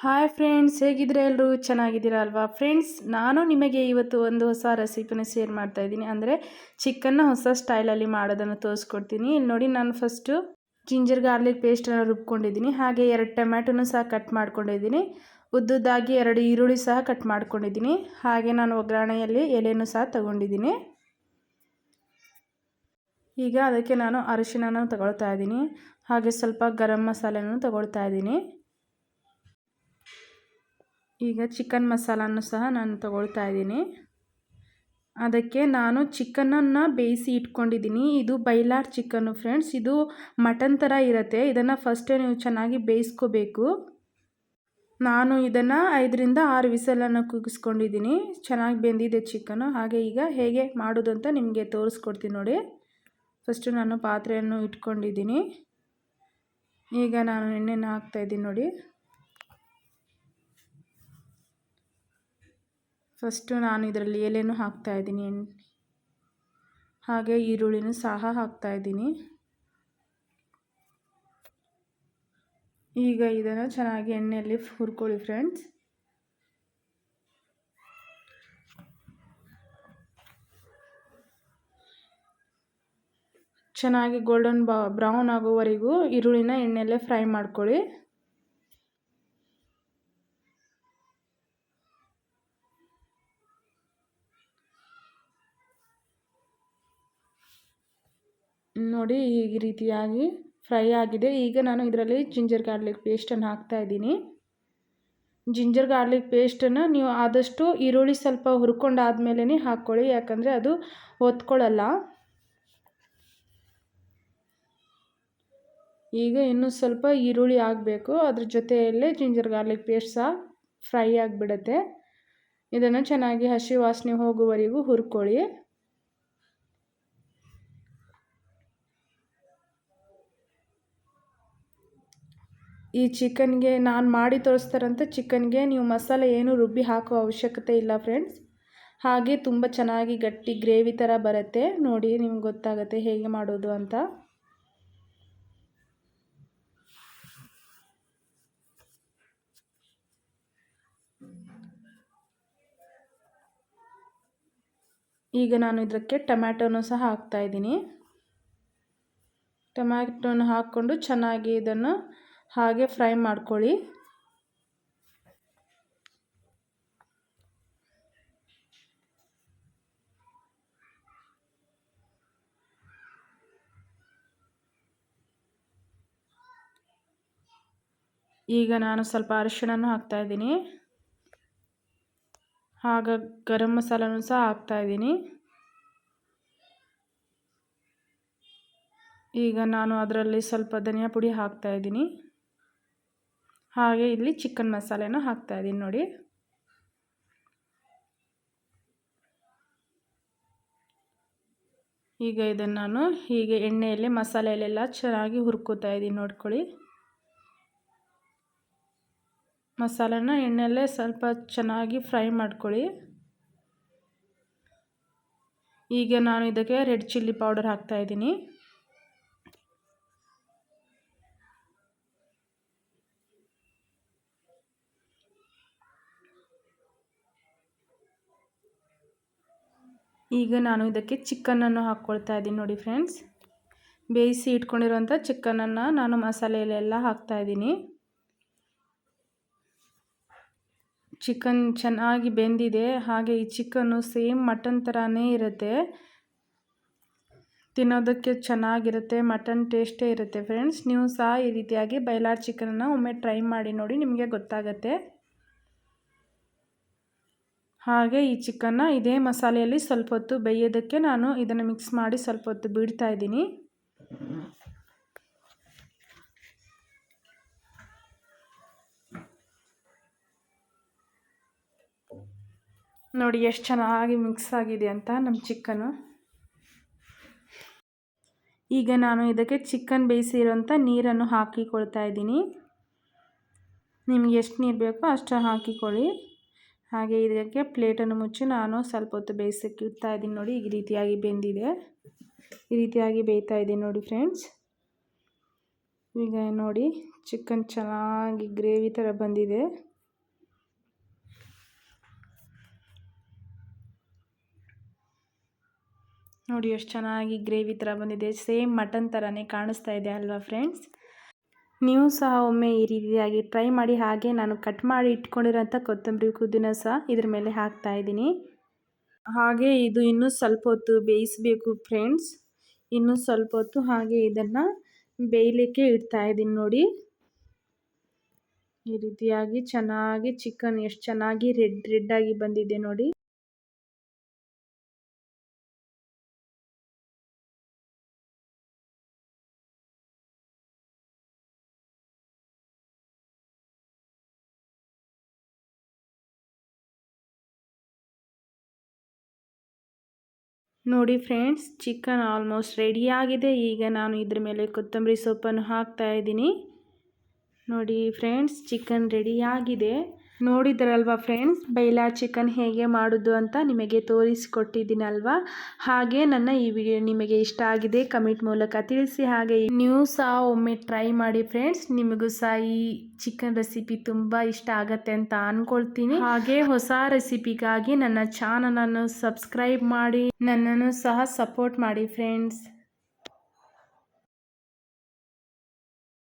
Hi friends ಹೇಗಿದ್ರೆ ಎಲ್ಲರೂ ಚೆನ್ನಾಗಿದ್ದೀರಾ ಅಲ್ವಾ? ಫ್ರೆಂಡ್ಸ್ ನಾನು ನಿಮಗೆ ಇವತ್ತು ಒಂದು ಹೊಸ ರೆಸಿಪಿನ ಶೇರ್ ಮಾಡ್ತಾ ಇದ್ದೀನಿ. ಅಂದರೆ ಚಿಕನ್ನ ಹೊಸ ಸ್ಟೈಲಲ್ಲಿ ಮಾಡೋದನ್ನು ತೋರಿಸ್ಕೊಡ್ತೀನಿ. ಇಲ್ಲಿ ನೋಡಿ ನಾನು ಫಸ್ಟು ಜಿಂಜರ್ ಗಾರ್ಲಿಕ್ ಪೇಸ್ಟನ್ನು ರುಬ್ಕೊಂಡಿದ್ದೀನಿ. ಹಾಗೆ ಎರಡು ಟೊಮ್ಯಾಟೋನು ಸಹ ಕಟ್ ಮಾಡ್ಕೊಂಡಿದ್ದೀನಿ. ಉದ್ದುದ್ದಾಗಿ ಎರಡು ಈರುಳ್ಳಿ ಸಹ ಕಟ್ ಮಾಡ್ಕೊಂಡಿದ್ದೀನಿ. ಹಾಗೆ ನಾನು ಒಗ್ಗರಣೆಯಲ್ಲಿ ಎಲೆನೂ ಸಹ ತಗೊಂಡಿದ್ದೀನಿ. ಈಗ ಅದಕ್ಕೆ ನಾನು ಅರಿಶಿನ ತಗೊಳ್ತಾ ಇದ್ದೀನಿ. ಹಾಗೆ ಸ್ವಲ್ಪ ಗರಂ ಮಸಾಲೆನೂ ತಗೊಳ್ತಾ ಇದ್ದೀನಿ. ಈಗ ಚಿಕನ್ ಮಸಾಲನ್ನು ಸಹ ನಾನು ತಗೊಳ್ತಾ ಇದ್ದೀನಿ. ಅದಕ್ಕೆ ನಾನು ಚಿಕನನ್ನು ಬೇಯಿಸಿ ಇಟ್ಕೊಂಡಿದ್ದೀನಿ. ಇದು ಬೈಲಾರ್ ಚಿಕನ್ನು ಫ್ರೆಂಡ್ಸ್ ಇದು ಮಟನ್ ಥರ ಇರುತ್ತೆ. ಇದನ್ನು ಫಸ್ಟೇ ನೀವು ಚೆನ್ನಾಗಿ ಬೇಯಿಸ್ಕೋಬೇಕು. ನಾನು ಇದನ್ನು ಐದರಿಂದ ಆರು ವಿಸಲನ್ನು ಕುಗಿಸ್ಕೊಂಡಿದ್ದೀನಿ ಚೆನ್ನಾಗಿ ಬೆಂದಿದೆ ಚಿಕನು ಹಾಗೆ ಈಗ ಹೇಗೆ ಮಾಡೋದು ಅಂತ ನಿಮಗೆ ತೋರಿಸ್ಕೊಡ್ತೀನಿ ನೋಡಿ. ಫಸ್ಟು ನಾನು ಪಾತ್ರೆಯನ್ನು ಇಟ್ಕೊಂಡಿದ್ದೀನಿ. ಈಗ ನಾನು ಎಣ್ಣೆನ ಹಾಕ್ತಾಯಿದ್ದೀನಿ ನೋಡಿ. ಫಸ್ಟು ನಾನು ಇದರಲ್ಲಿ ಎಲೆನೂ ಹಾಕ್ತಾಯಿದ್ದೀನಿ ಹಾಗೆ ಈರುಳ್ಳಿನೂ ಸಹ ಹಾಕ್ತಾಯಿದ್ದೀನಿ ಈಗ ಇದನ್ನು ಚೆನ್ನಾಗಿ ಎಣ್ಣೆಯಲ್ಲಿ ಹುರ್ಕೊಳ್ಳಿ ಫ್ರೆಂಡ್ಸ್. ಚೆನ್ನಾಗಿ ಗೋಲ್ಡನ್ ಬ್ರೌನ್ ಆಗೋವರೆಗೂ ಈರುಳ್ಳಿನ ಎಣ್ಣೆಯಲ್ಲೇ ಫ್ರೈ ಮಾಡ್ಕೊಳ್ಳಿ. ನೋಡಿ ಈ ರೀತಿಯಾಗಿ ಫ್ರೈ ಆಗಿದೆ. ಈಗ ನಾನು ಇದರಲ್ಲಿ ಜಿಂಜರ್ ಗಾರ್ಲಿಕ್ ಪೇಸ್ಟನ್ನು ಹಾಕ್ತಾಯಿದ್ದೀನಿ ಜಿಂಜರ್ ಗಾರ್ಲಿಕ್ ಪೇಸ್ಟನ್ನು ನೀವು ಆದಷ್ಟು ಈರುಳ್ಳಿ ಸ್ವಲ್ಪ ಹುರ್ಕೊಂಡಾದ್ಮೇಲೆ ಹಾಕ್ಕೊಳ್ಳಿ. ಯಾಕಂದರೆ ಅದು ಒತ್ಕೊಳ್ಳಲ್ಲ ಈಗ ಇನ್ನೂ ಸ್ವಲ್ಪ ಈರುಳ್ಳಿ ಆಗಬೇಕು ಅದ್ರ ಜೊತೆಯಲ್ಲೇ ಜಿಂಜರ್ ಗಾರ್ಲಿಕ್ ಪೇಸ್ಟ್ ಸಹ ಫ್ರೈ ಆಗಿಬಿಡುತ್ತೆ. ಇದನ್ನು ಚೆನ್ನಾಗಿ ಹಸಿ ವಾಸನೆ ಹೋಗುವವರೆಗೂ ಹುರ್ಕೊಳ್ಳಿ. ಈ ಚಿಕನ್ಗೆ ನಾನು ಮಾಡಿ ತೋರಿಸ್ತಾರಂತ, ಚಿಕನ್ಗೆ ನೀವು ಮಸಾಲೆ ಏನು ರುಬ್ಬಿ ಹಾಕೋ ಅವಶ್ಯಕತೆ ಇಲ್ಲ ಫ್ರೆಂಡ್ಸ್ ಹಾಗೆ ತುಂಬ ಚೆನ್ನಾಗಿ ಗಟ್ಟಿ ಗ್ರೇವಿ ಥರ ಬರುತ್ತೆ. ನೋಡಿ ನಿಮ್ಗೆ ಗೊತ್ತಾಗುತ್ತೆ ಹೇಗೆ ಮಾಡೋದು ಅಂತ. ಈಗ ನಾನು ಇದಕ್ಕೆ ಟೊಮ್ಯಾಟೋನು ಸಹ ಹಾಕ್ತಾಯಿದ್ದೀನಿ ಟೊಮ್ಯಾಟೋನ ಹಾಕ್ಕೊಂಡು ಚೆನ್ನಾಗಿ ಇದನ್ನು ಹಾಗೆ ಫ್ರೈ ಮಾಡ್ಕೊಳ್ಳಿ. ಈಗ ನಾನು ಸ್ವಲ್ಪ ಅರಿಶಿಣನೂ ಹಾಕ್ತಾಯಿದ್ದೀನಿ ಆಗ ಗರಂ ಮಸಾಲನೂ ಸಹ ಹಾಕ್ತಾಯಿದ್ದೀನಿ ಈಗ ನಾನು ಅದರಲ್ಲಿ ಸ್ವಲ್ಪ ಧನಿಯಾ ಪುಡಿ ಹಾಕ್ತಾಯಿದ್ದೀನಿ ಹಾಗೆ ಇಲ್ಲಿ ಚಿಕನ್ ಮಸಾಲೆನ ಹಾಕ್ತಾಯಿದ್ದೀನಿ ನೋಡಿ. ಈಗ ಇದನ್ನು ನಾನು ಹೀಗೆ ಎಣ್ಣೆಯಲ್ಲಿ ಮಸಾಲೆಯಲ್ಲೆಲ್ಲ ಚೆನ್ನಾಗಿ ಹುರ್ಕೋತಾ ಇದ್ದೀನಿ ನೋಡ್ಕೊಳ್ಳಿ. ಮಸಾಲೆನ ಎಣ್ಣೆಯಲ್ಲೇ ಸ್ವಲ್ಪ ಚೆನ್ನಾಗಿ ಫ್ರೈ ಮಾಡ್ಕೊಳ್ಳಿ. ಈಗ ನಾನು ಇದಕ್ಕೆ ರೆಡ್ ಚಿಲ್ಲಿ ಪೌಡರ್ ಹಾಕ್ತಾಯಿದ್ದೀನಿ ಈಗ ನಾನು ಇದಕ್ಕೆ ಚಿಕನನ್ನು ಹಾಕ್ಕೊಳ್ತಾ ಇದ್ದೀನಿ ನೋಡಿ ಫ್ರೆಂಡ್ಸ್. ಬೇಯಿಸಿ ಇಟ್ಕೊಂಡಿರುವಂಥ ಚಿಕನನ್ನು ನಾನು ಮಸಾಲೆಯಲ್ಲೆಲ್ಲ ಹಾಕ್ತಾಯಿದ್ದೀನಿ ಚಿಕನ್ ಚೆನ್ನಾಗಿ ಬೆಂದಿದೆ, ಹಾಗೆ ಈ ಚಿಕನ್ನು ಸೇಮ್ ಮಟನ್ ಥರನೇ ಇರುತ್ತೆ. ತಿನ್ನೋದಕ್ಕೆ ಚೆನ್ನಾಗಿರುತ್ತೆ, ಮಟನ್ ಟೇಸ್ಟೇ ಇರುತ್ತೆ ಫ್ರೆಂಡ್ಸ್. ನೀವು ಸಹ ಈ ರೀತಿಯಾಗಿ ಬೈಲಾರ್ ಚಿಕನನ್ನು ಒಮ್ಮೆ ಟ್ರೈ ಮಾಡಿ ನೋಡಿ ನಿಮಗೆ ಗೊತ್ತಾಗತ್ತೆ. ಹಾಗೆ ಈ ಚಿಕನ್ನ ಇದೇ ಮಸಾಲೆಯಲ್ಲಿ ಸ್ವಲ್ಪ ಹೊತ್ತು ಬೇಯೋದಕ್ಕೆ ನಾನು ಇದನ್ನು ಮಿಕ್ಸ್ ಮಾಡಿ ಸ್ವಲ್ಪ ಹೊತ್ತು ಬಿಡ್ತಾ ಇದ್ದೀನಿ. ನೋಡಿ ಎಷ್ಟು ಚೆನ್ನಾಗಿ ಮಿಕ್ಸ್ ಆಗಿದೆ ಅಂತ ನಮ್ಮ ಚಿಕನು ಈಗ ನಾನು ಇದಕ್ಕೆ ಚಿಕನ್ ಬೇಯಿಸಿರೋಂಥ ನೀರನ್ನು ಹಾಕಿಕೊಳ್ತಾ ಇದ್ದೀನಿ. ನಿಮ್ಗೆ ಎಷ್ಟು ನೀರು ಬೇಕೋ ಅಷ್ಟು ಹಾಕಿಕೊಳ್ಳಿ. ಹಾಗೆ ಇದಕ್ಕೆ ಪ್ಲೇಟನ್ನು ಮುಚ್ಚಿ ನಾನು ಸ್ವಲ್ಪ ಹೊತ್ತು ಬೇಯಿಸೋಕ್ಕೆ ಇಡ್ತಾ ಇದ್ದೀನಿ ನೋಡಿ. ಈ ರೀತಿಯಾಗಿ ಬೆಂದಿದೆ. ಈ ರೀತಿಯಾಗಿ ಬೇಯ್ತಾ ಇದ್ದೀನಿ ನೋಡಿ ಫ್ರೆಂಡ್ಸ್. ಈಗ ನೋಡಿ, ಚಿಕನ್ ಚೆನ್ನಾಗಿ ಗ್ರೇವಿ ಥರ ಬಂದಿದೆ. ನೋಡಿ, ಎಷ್ಟು ಚೆನ್ನಾಗಿ ಗ್ರೇವಿ ಥರ ಬಂದಿದೆ. ಸೇಮ್ ಮಟನ್ ಥರನೇ ಕಾಣಿಸ್ತಾ ಇದೆ ಅಲ್ವಾ ಫ್ರೆಂಡ್ಸ್? ನೀವು ಸಹ ಒಮ್ಮೆ ಈ ರೀತಿಯಾಗಿ ಟ್ರೈ ಮಾಡಿ ಹಾಗೆ ನಾನು ಕಟ್ ಮಾಡಿ ಇಟ್ಕೊಂಡಿರೋಂಥ ಕೊತ್ತಂಬರಿ ಕುದಿನ ಸಹ ಇದ್ರ ಮೇಲೆ ಹಾಕ್ತಾ ಇದ್ದೀನಿ. ಹಾಗೆ ಇದು ಇನ್ನೂ ಸ್ವಲ್ಪ ಹೊತ್ತು ಬೇಯಿಸಬೇಕು ಫ್ರೆಂಡ್ಸ್ ಇನ್ನೂ ಸ್ವಲ್ಪ ಹೊತ್ತು ಹಾಗೆ ಇದನ್ನು ಬೇಯಲಿಕ್ಕೆ ಇಡ್ತಾ ಇದ್ದೀನಿ ನೋಡಿ. ಈ ರೀತಿಯಾಗಿ ಚೆನ್ನಾಗಿ ಚಿಕನ್ ಎಷ್ಟು ಚೆನ್ನಾಗಿ ರೆಡ್ ರೆಡ್ ಆಗಿ ಬಂದಿದೆ ನೋಡಿ. ನೋಡಿ ಫ್ರೆಂಡ್ಸ್, ಚಿಕನ್ ಆಲ್ಮೋಸ್ಟ್ ರೆಡಿಯಾಗಿದೆ ಈಗ ನಾನು ಇದ್ರ ಮೇಲೆ ಕೊತ್ತಂಬರಿ ಸೊಪ್ಪನ್ನು ಹಾಕ್ತಾ ಇದ್ದೀನಿ. ನೋಡಿ ಫ್ರೆಂಡ್ಸ್, ಚಿಕನ್ ರೆಡಿಯಾಗಿದೆ ನೋಡಿದ್ರಲ್ವಾ ಫ್ರೆಂಡ್ಸ್? ಬೈಲಾ ಚಿಕನ್ ಹೇಗೆ ಮಾಡೋದು ಅಂತ ನಿಮಗೆ ತೋರಿಸಿಕೊಟ್ಟಿದ್ದೀನಲ್ವಾ? ಹಾಗೆ ನನ್ನ ಈ ವಿಡಿಯೋ ನಿಮಗೆ ಇಷ್ಟ ಆಗಿದೆ, ಕಮೆಂಟ್ ಮೂಲಕ ತಿಳಿಸಿ. ಹಾಗೆ ನೀವು ಸಹ ಒಮ್ಮೆ ಟ್ರೈ ಮಾಡಿ ಫ್ರೆಂಡ್ಸ್. ನಿಮಗೂ ಸಹ ಈ ಚಿಕನ್ ರೆಸಿಪಿ ತುಂಬ ಇಷ್ಟ ಆಗತ್ತೆ ಅಂತ ಅಂದ್ಕೊಳ್ತೀನಿ ಹಾಗೆ ಹೊಸ ರೆಸಿಪಿಗಾಗಿ ನನ್ನ ಚಾನಲನ್ನು ಸಬ್ಸ್ಕ್ರೈಬ್ ಮಾಡಿ, ನನ್ನನ್ನು ಸಹ ಸಪೋರ್ಟ್ ಮಾಡಿ ಫ್ರೆಂಡ್ಸ್.